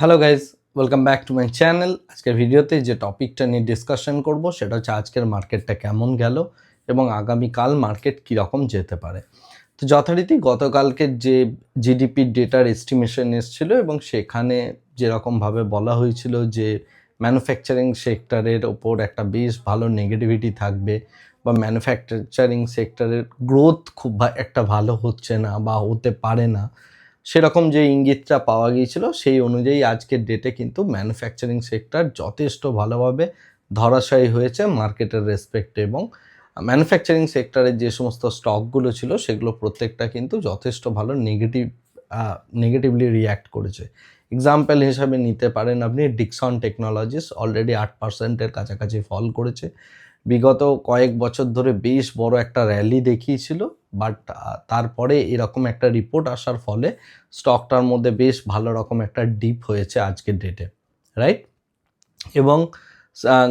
Hello guys welcome back to my channel আজকের ভিডিওতে যে টপিকটা নিয়ে ডিসকাশন করব, সেটা হচ্ছে আজকের মার্কেটটা কেমন গেল এবং আগামীকাল মার্কেট কীরকম যেতে পারে। তো যথারীতি গতকালকের যে জিডিপির ডেটার এস্টিমেশন এসেছিল এবং সেখানে যেরকমভাবে বলা হয়েছিল যে ম্যানুফ্যাকচারিং সেক্টরের ওপর একটা বেশ ভালো নেগেটিভিটি থাকবে বা ম্যানুফ্যাকচারিং সেক্টরের গ্রোথ খুব একটা ভালো হচ্ছে না বা হতে পারে না সেরকম যে ইঙ্গিতটা পাওয়া গিয়েছিল, সেই অনুযায়ী আজকের ডেটে কিন্তু ম্যানুফ্যাকচারিং সেক্টর যথেষ্ট ভালোভাবে ধরাশায়ী হয়েছে মার্কেটের রেসপেক্টে এবং ম্যানুফ্যাকচারিং সেক্টরের যে সমস্ত স্টকগুলো ছিল, সেগুলো প্রত্যেকটা কিন্তু যথেষ্ট ভালো নেগেটিভ নেগেটিভলি রিয়্যাক্ট করেছে। এক্সাম্পল হিসাবে নিতে পারেন আপনি ডিকসন টেকনোলজিস অলরেডি আট পার্সেন্টের কাছাকাছি ফল করেছে। বিগত কয়েক বছর ধরে বেশ বড় একটা র্যালি দেখিয়েছিল, বাট তারপরে এরকম একটা রিপোর্ট আসার ফলে স্টকটার মধ্যে বেশ ভালো রকম একটা ডিপ হয়েছে আজকের ডেটে রাইট এবং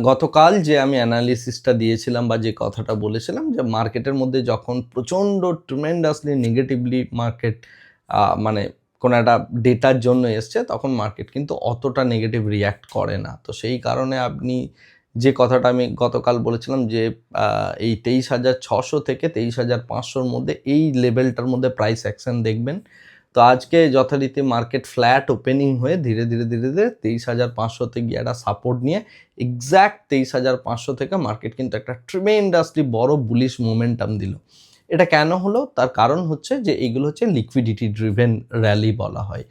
গতকাল যে আমি অ্যানালিসিসটা দিয়েছিলাম বা যে কথাটা বলেছিলাম যে মার্কেটের মধ্যে যখন প্রচণ্ড ট্রিমেন্ডাসলি নেগেটিভলি মার্কেট মানে কোনো একটা ডেটার জন্য এসছে, তখন মার্কেট কিন্তু অতটা নেগেটিভ রিয়্যাক্ট করে না। তো সেই কারণে আপনি যে কথাটা আমি গতকাল বলেছিলাম যে এই তেইশ হাজার ছশো থেকে তেইশ হাজার পাঁচশোর মধ্যে এই লেভেলটার মধ্যে প্রাইস অ্যাকশন দেখবেন। তো আজকে যথারীতি মার্কেট ফ্ল্যাট ওপেনিং হয়ে ধীরে ধীরে ধীরে ধীরে তেইশ হাজার পাঁচশোতে গিয়ে একটা সাপোর্ট নিয়ে এক্স্যাক্ট তেইশ হাজার পাঁচশো থেকে মার্কেট কিন্তু একটা ট্রিমেন্ডাসলি বড় বুলিশ মোমেন্টাম দিল। এটা কেন হলো? তার কারণ হচ্ছে যে এগুলো হচ্ছে লিকুইডিটি ড্রিভেন র্যালি বলা হয়।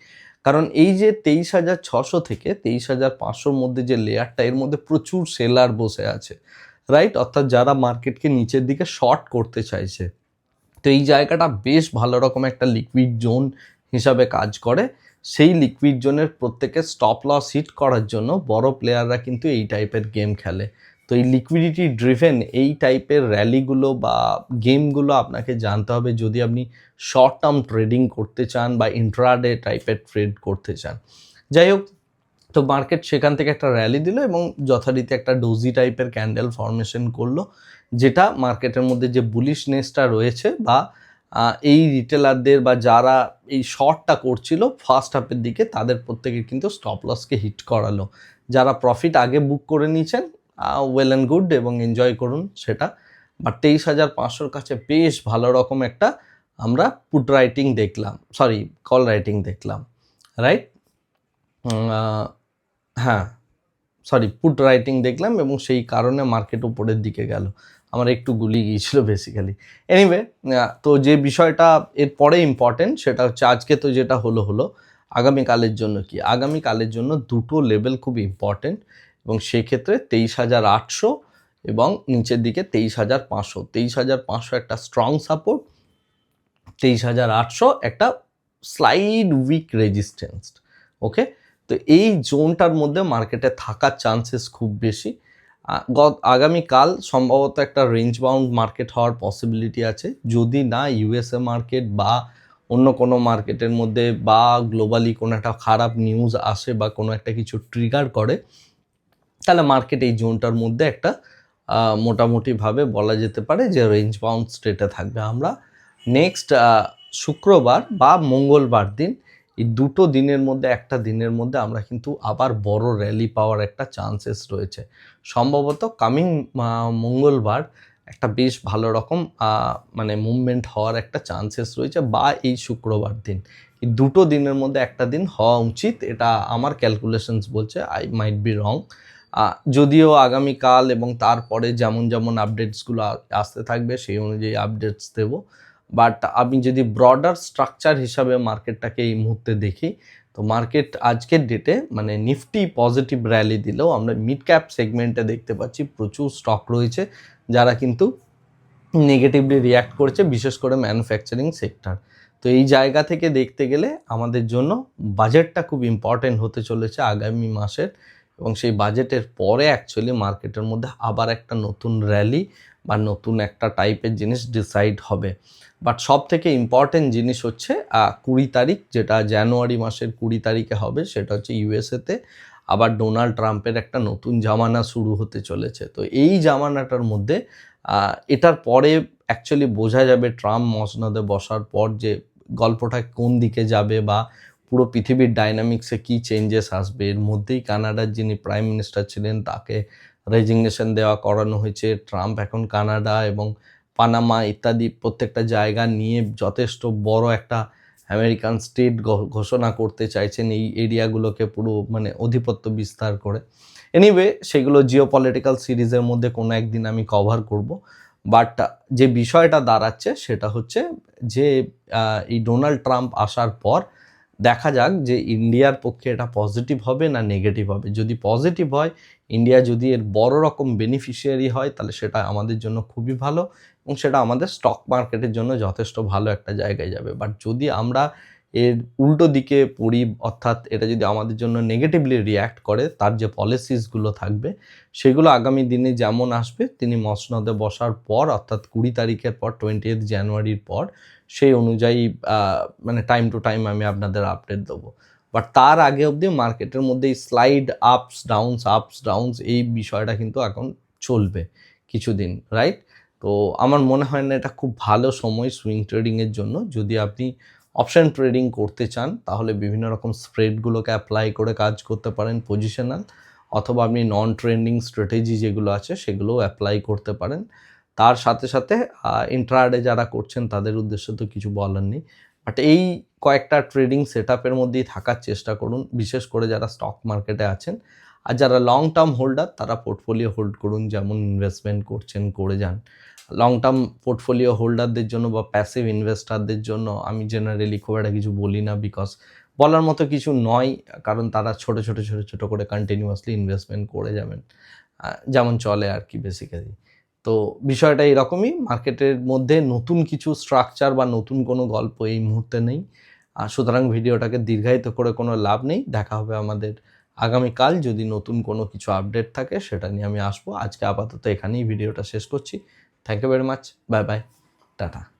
কারণ এই যে তেইশ হাজার ছশো থেকে তেইশ হাজার পাঁচশোর মধ্যে যে লেয়ারটা এর মধ্যে প্রচুর সেলার বসে আছে রাইট অর্থাৎ যারা মার্কেটকে নিচের দিকে শর্ট করতে চাইছে। তো এই জায়গাটা বেশ ভালো রকম একটা লিকুইড জোন হিসাবে কাজ করে। সেই লিকুইড জোনের প্রত্যেকে স্টপ লস হিট করার জন্য বড় প্লেয়াররা কিন্তু এই টাইপের গেম খেলে। তো এই লিকুইডিটি ড্রিভেন এই টাইপের র্যালিগুলো বা গেমগুলো আপনাকে জানতে হবে যদি আপনি শর্ট টার্ম ট্রেডিং করতে চান বা ইন্ট্রাডে টাইপের ট্রেড করতে চান। যাই হোক, তো মার্কেট সেখান থেকে একটা র্যালি দিল এবং যথারীতি একটা ডোজি টাইপের ক্যান্ডেল ফর্মেশন করল, যেটা মার্কেটের মধ্যে যে বুলিশনেসটা রয়েছে বা এই রিটেলারদের বা যারা এই শর্টটা করছিল ফার্স্ট হাফের দিকে, তাদের প্রত্যেকে কিন্তু স্টপ লসকে হিট করালো। যারা প্রফিট আগে বুক করে নিয়েছেন ওয়েল অ্যান্ড গুড এবং এনজয় করুন সেটা। বাট তেইশ হাজার পাঁচশোর কাছে বেশ ভালো রকম একটা আমরা পুট রাইটিং দেখলাম সরি কল রাইটিং দেখলাম রাইট হ্যাঁ সরি পুট রাইটিং দেখলাম এবং সেই কারণে মার্কেট উপরের দিকে গেল। আমার একটু গুলি গিয়েছিল বেসিক্যালি এনিওয়ে তো যে বিষয়টা এর পরে ইম্পর্টেন্ট সেটা হচ্ছে আজকে তো যেটা হলো হলো, আগামীকালের জন্য কি? আগামীকালের জন্য দুটো লেভেল খুব ইম্পর্টেন্ট এবং সেক্ষেত্রে তেইশ হাজার আটশো এবং নিচের দিকে তেইশ হাজার পাঁচশো। তেইশ হাজার পাঁচশো একটা স্ট্রং সাপোর্ট তেইশ হাজার আটশো একটা স্লাইড উইক রেজিস্ট্যান্স ওকে তো এই জোনটার মধ্যে মার্কেটে থাকার চান্সেস খুব বেশি। আগামীকাল সম্ভবত একটা রেঞ্জ বাউন্ড মার্কেট হওয়ার পসিবিলিটি আছে। যদি না ইউএসএ মার্কেট বা অন্য কোনো মার্কেটের মধ্যে বা গ্লোবালি কোনো একটা খারাপ নিউজ আসে বা কোনো একটা কিছু ট্রিগার করে তাহলে মার্কেট এই জোনটার মধ্যে একটা মোটামুটিভাবে বলা যেতে পারে যে রেঞ্জ বাউন্ড স্টেটে থাকবে আমরা। নেক্সট শুক্রবার বা মঙ্গলবার দিন, এই দুটো দিনের মধ্যে, একটা দিনের মধ্যে আমরা কিন্তু আবার বড় র্যালি পাওয়ার একটা চান্সেস রয়েছে। সম্ভবত কামিং মঙ্গলবার একটা বেশ ভালো রকম মানে মুভমেন্ট হওয়ার একটা চান্সেস রয়েছে বা এই শুক্রবার দিন। এই দুটো দিনের মধ্যে একটা দিন হওয়া উচিত, এটা আমার ক্যালকুলেশনস বলছে আই মাইট বি রং যদিও আগামীকাল এবং তারপরে যেমন যেমন আপডেটসগুলো আসতে থাকবে, সেই অনুযায়ী আপডেটস দেব। বাট আমি যদি ব্রডার স্ট্রাকচার হিসাবে মার্কেটটাকে এই মুহূর্তে দেখি, তো মার্কেট আজকের ডেটে মানে নিফটি পজিটিভ র্যালি দিলেও আমরা মিড ক্যাপ সেগমেন্টে দেখতে পাচ্ছি, প্রচুর স্টক রয়েছে, যারা কিন্তু নেগেটিভলি রিয়্যাক্ট করেছে, বিশেষ করে ম্যানুফ্যাকচারিং সেক্টর তো এই জায়গা থেকে দেখতে গেলে আমাদের জন্য বাজেটটা খুব ইম্পর্টেন্ট হতে চলেছে আগামী মাসের। এবং সেই বাজেটের পরে অ্যাকচুয়ালি মার্কেটের মধ্যে আবার একটা নতুন র্যালি বা নতুন একটা টাইপের জিনিস ডিসাইড হবে। বাট সব থেকে ইম্পর্টেন্ট জিনিস হচ্ছে কুড়ি তারিখ যেটা জানুয়ারি মাসের কুড়ি তারিখে হবে, সেটা হচ্ছে ইউএসএতে আবার ডোনাল্ড ট্রাম্পের একটা নতুন জামানা শুরু হতে চলেছে। তো এই জামানাটার মধ্যে এটার পরে অ্যাকচুয়ালি বোঝা যাবে ট্রাম্প মসনদে বসার পর যে গল্পটা কোন দিকে যাবে বা পুরো পৃথিবীর ডাইনামিক্সে কী চেঞ্জেস আসবে? এর মধ্যেই কানাডার যিনি প্রাইম মিনিস্টার ছিলেন, তাকে রেজিগনেশন দেওয়া করানো হয়েছে। ট্রাম্প এখন কানাডা এবং পানামা ইত্যাদি প্রত্যেকটা জায়গা নিয়ে যথেষ্ট বড় একটা আমেরিকান স্টেট ঘোষণা করতে চাইছেন এই এরিয়াগুলোকে পুরো মানে আধিপত্য বিস্তার করে। এনিওয়ে সেগুলো জিও পলিটিক্যাল সিরিজের মধ্যে কোনো একদিন আমি কভার করব। বাট যে বিষয়টা দাঁড়াচ্ছে সেটা হচ্ছে যে এই ডোনাল্ড ট্রাম্প আসার পর দেখা যাক যে ইন্ডিয়ার পক্ষে এটা পজিটিভ হবে না নেগেটিভ হবে। যদি পজিটিভ হয়, ইন্ডিয়া যদি এর বড় রকম বেনিফিশিয়ারি হয়, তাহলে সেটা আমাদের জন্য খুবই ভালো এবং সেটা আমাদের স্টক মার্কেটের জন্য যথেষ্ট ভালো একটা জায়গায় যাবে। বাট যদি আমরা এর উল্টো দিকে পড়ি অর্থাৎ এটা যদি আমাদের জন্য নেগেটিভলি রিয়্যাক্ট করে, তার যে পলিসিসগুলো থাকবে, সেগুলো আগামী দিনে যেমন আসবে, তিনি মসনদে বসার পর, অর্থাৎ কুড়ি তারিখের পর টোয়েন্টি এইথ জানুয়ারির পর, সেই অনুযায়ী মানে টাইম টু টাইম আমি আপনাদের আপডেট দেবো। বাট তার আগে অবধি মার্কেটের মধ্যে slide ups downs ups downs এই বিষয়টা কিন্তু এখন চলবে কিছুদিন রাইট তো আমার মনে হয় না এটা খুব ভালো সময় সুইং ট্রেডিংয়ের জন্য। যদি আপনি অপশন ট্রেডিং করতে চান, তাহলে বিভিন্ন রকম স্প্রেডগুলোকে অ্যাপ্লাই করে কাজ করতে পারেন পজিশনাল অথবা আপনি নন ট্রেন্ডিং স্ট্র্যাটেজি যেগুলো আছে সেগুলোও অ্যাপ্লাই করতে পারেন। তার সাথে সাথে ইন্ট্রাডে যারা করছেন তাদের উদ্দেশ্যে তো কিছু বলার নেই। বাট এই কয়েকটা ট্রেডিং সেট আপের মধ্যেই থাকার চেষ্টা করুন, বিশেষ করে যারা স্টক মার্কেটে আছেন। আর যারা লং টার্ম হোল্ডার তারা পোর্টফোলিও হোল্ড করুন, যেমন ইনভেস্টমেন্ট করছেন, করে যান। লং টার্ম পোর্টফোলিও হোল্ডারদের জন্য বা প্যাসিভ ইনভেস্টারদের জন্য আমি জেনারেলি খুব একটা কিছু বলি না বিকজ বলার মতো কিছু নয়, কারণ তারা ছোট ছোট ছোট ছোট করে কন্টিনিউয়াসলি ইনভেস্টমেন্ট করে যাবেন। যেমন চলে আর কি বেসিক্যালি তো বিষয়টা এরকমই মার্কেটের মধ্যে নতুন কিছু স্ট্রাকচার বা নতুন কোনো গল্প এই মুহূর্তে নেই। আর সুতরাং ভিডিওটাকে দীর্ঘায়িত করে কোনো লাভ নেই। দেখা হবে আমাদের আগামীকাল যদি নতুন কোনো কিছু আপডেট থাকে, সেটা নিয়ে আমি আসব। আজকে আপাতত এখানেই ভিডিওটা শেষ করছি। Thank you very much bye bye tata